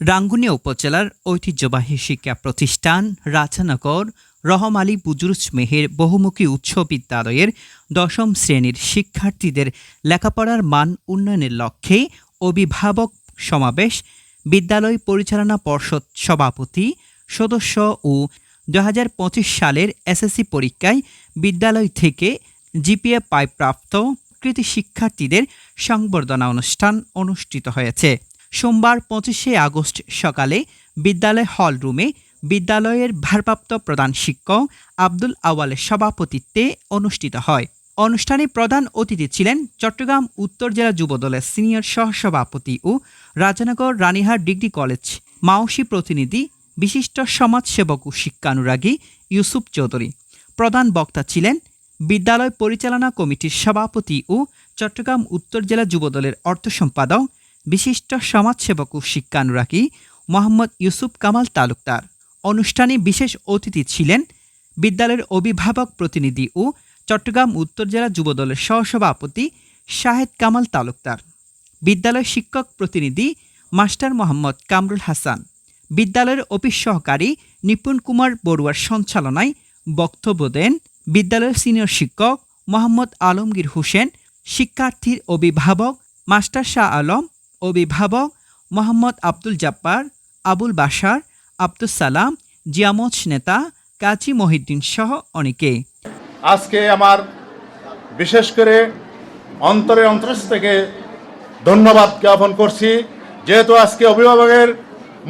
রাঙ্গুনিয়া উপজেলার ঐতিহ্যবাহী শিক্ষা প্রতিষ্ঠান রাজানগর রহম আলী বুজুরুজ মেহের বহুমুখী উচ্চ বিদ্যালয়ের দশম শ্রেণির শিক্ষার্থীদের লেখাপড়ার মান উন্নয়নের লক্ষ্যে অভিভাবক সমাবেশ, বিদ্যালয় পরিচালনা পর্ষদ সভাপতি, সদস্য ও দু হাজার পঁচিশ সালের এসএসসি পরীক্ষায় বিদ্যালয় থেকে জিপিএ পাই প্রাপ্ত কৃতি শিক্ষার্থীদের সংবর্ধনা অনুষ্ঠান অনুষ্ঠিত হয়েছে। সোমবার পঁচিশে আগস্ট সকালে বিদ্যালয় হল রুমে বিদ্যালয়ের ভারপ্রাপ্ত প্রধান শিক্ষক আব্দুল আওয়ালের সভাপতিত্বে অনুষ্ঠিত হয়। অনুষ্ঠানে প্রধান অতিথি ছিলেন চট্টগ্রাম উত্তর জেলা যুবদলের সিনিয়র সহসভাপতি ও রাজানগর রানীহাট ডিগ্রি কলেজ মাওসি প্রতিনিধি, বিশিষ্ট সমাজসেবক ও শিক্ষানুরাগী ইউসুফ চৌধুরী। প্রধান বক্তা ছিলেন বিদ্যালয় পরিচালনা কমিটির সভাপতি ও চট্টগ্রাম উত্তর জেলা যুবদলের অর্থ সম্পাদক বিশিষ্ট সমাজসেবক ও শিক্ষানুরাগী মোহাম্মদ ইউসুফ কামাল তালুকদার। অনুষ্ঠানে বিশেষ অতিথি ছিলেন বিদ্যালয়ের অভিভাবক প্রতিনিধি ও চট্টগ্রাম উত্তর জেলা যুবদলের সহসভাপতি শাহেদ কামাল তালুকদার বিদ্যালয় শিক্ষক প্রতিনিধি মাস্টার মোহাম্মদ কামরুল হাসান, বিদ্যালয়ের অফিস সহকারী নিপুণ কুমার বড়ুয়ার সঞ্চালনায় বক্তব্য দেন বিদ্যালয়ের সিনিয়র শিক্ষক মোহাম্মদ আলমগীর হোসেন, শিক্ষার্থীর অভিভাবক মাস্টার শাহ আলম অভিভাবক মোহাম্মদ আব্দুল জব্বার আবুল বাশার আব্দুল সালাম জিয়ামত নেতা কাজী মহিদ্দিন সহ অনেকে। আজকে আমার বিশেষ করে অন্তরে অন্তরস্থ থেকে ধন্যবাদ জ্ঞাপন করছি। যেহেতু আজকে অভিভাবকের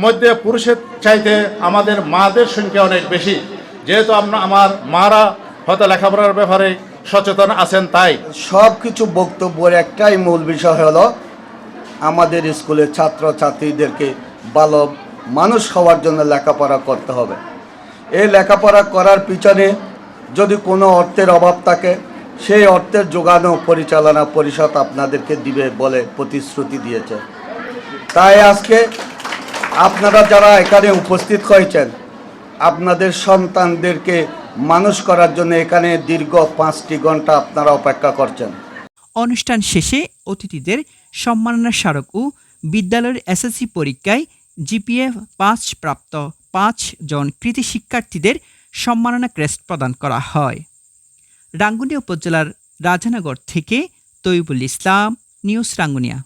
মধ্যে পুরুষের চাইতে আমাদের মাদের সংখ্যা অনেক বেশি যেহেতু আমরা আমার মারা হয়তো লেখাপড়ার ব্যাপারে সচেতন আছেন তাই। সব কিছু বক্তব্যের একটাই মূল বিষয় হলো আমাদের স্কুলের ছাত্র ছাত্রীদেরকে ভালো মানুষ হওয়ার জন্য লেখাপড়া করতে হবে। এই লেখাপড়া করার পিছনে যদি কোনো অর্থের অভাব থাকে, সেই অর্থের যোগানো পরিচালনা পরিষদ আপনাদেরকে দিবে বলে প্রতিশ্রুতি দিয়েছে। তাই আজকে আপনারা যারা এখানে উপস্থিত হয়েছেন, আপনাদের সন্তানদেরকে মানুষ করার জন্য এখানে দীর্ঘ পাঁচটি ঘণ্টা আপনারা অপেক্ষা করছেন। অনুষ্ঠান শেষে অতিথিদের সম্মাননা স্মারক ও বিদ্যালয়ের এসএসসি পরীক্ষায় জিপিএ পাঁচ প্রাপ্ত পাঁচ জন কৃতি শিক্ষার্থীদের সম্মাননা ক্রেস্ট প্রদান করা হয়। রাঙ্গুনিয়া উপজেলার রাজানগর থেকে তৈবুল ইসলাম, নিউজ রাঙ্গুনিয়া।